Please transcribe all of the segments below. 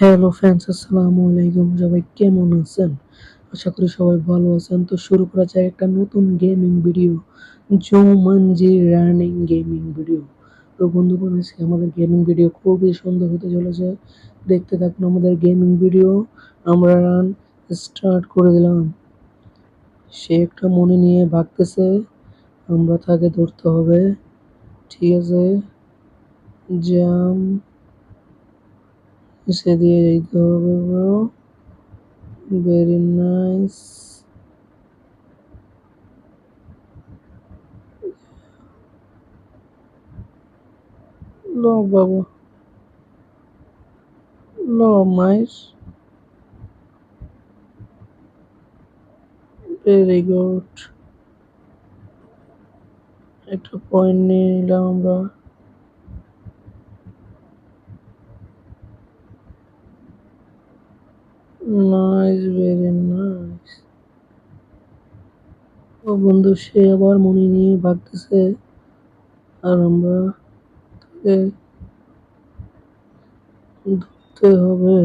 Hello friends আসসালামু আলাইকুম। সবাই কেমন আছেন? আশা করি সবাই ভালো আছেন। তো শুরু করা যায় একটা নতুন gaming video Jumanji running gaming video তো বন্ধুগণ, আজকে আমাদের গেমিং ভিডিও খুবই সুন্দর হতে চলেছে। দেখতে থাকুন আমাদের গেমিং ভিডিও আমরা রান স্টার্ট করে দিলাম। সে একটা মনে নিয়ে ভাগতেছে। আমরা তাকে ধরতে হবে। ঠিক আছে। জাম এসে দিয়ে যেতে হবে ব্রো ভেরি নাইস লো বাবা লো মাইস ভেরি গুড একটা পয়েন্ট নিয়ে নিলাম আমরা নাইস ভেরি নাইস ও বন্ধু, সে আবার মনে নিয়ে ভাগতেছে। আর আমরা তাকে ধরতে হবে।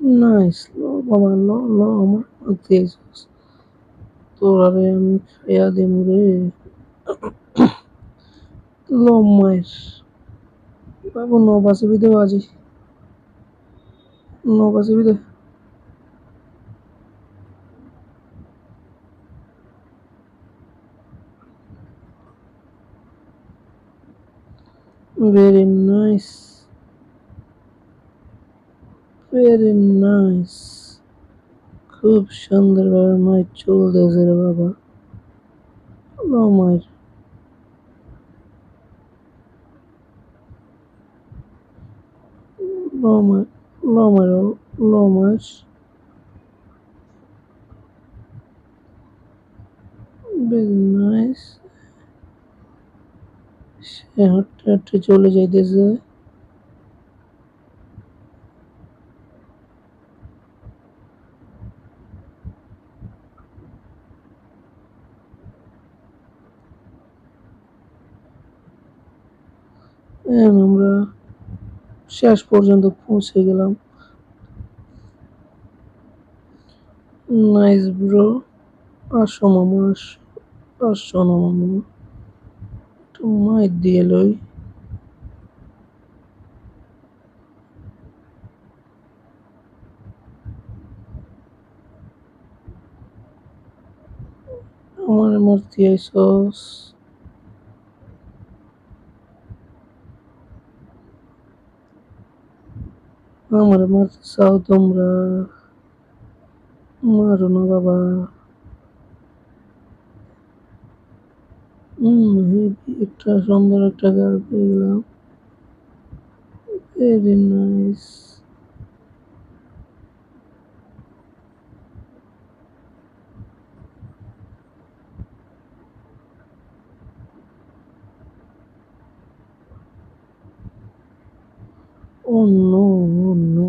Nice লো বাবা লো লো আমার মারতে এসেছিস তোর আরে আমি খাইয়া দেবো রে লো মায়ের বাবু নবাসে বিদে বাজি নবাসে বিদে ভেরি নাইস ভেরি নাইস খুব সুন্দরভাবে মাছ চলতেছে রে বাবা লো মায়ের লো মায়ের লো মায়ের লো মাছ ভেরি নাইস সে হাঁটতে হাঁটতে চলে যাইতেছে আমরা শেষ পর্যন্ত পৌঁছে গেলাম। Nice bro. আসো মামা আসো না মামা। একটু মাইক দিয়ে লই। আমার মূর্তি আইসস। আমার মারতে চাও তোমরা মারো না বাবা হেভি একটা সুন্দর একটা গার পেয়ে গেলাম। Very nice Oh no.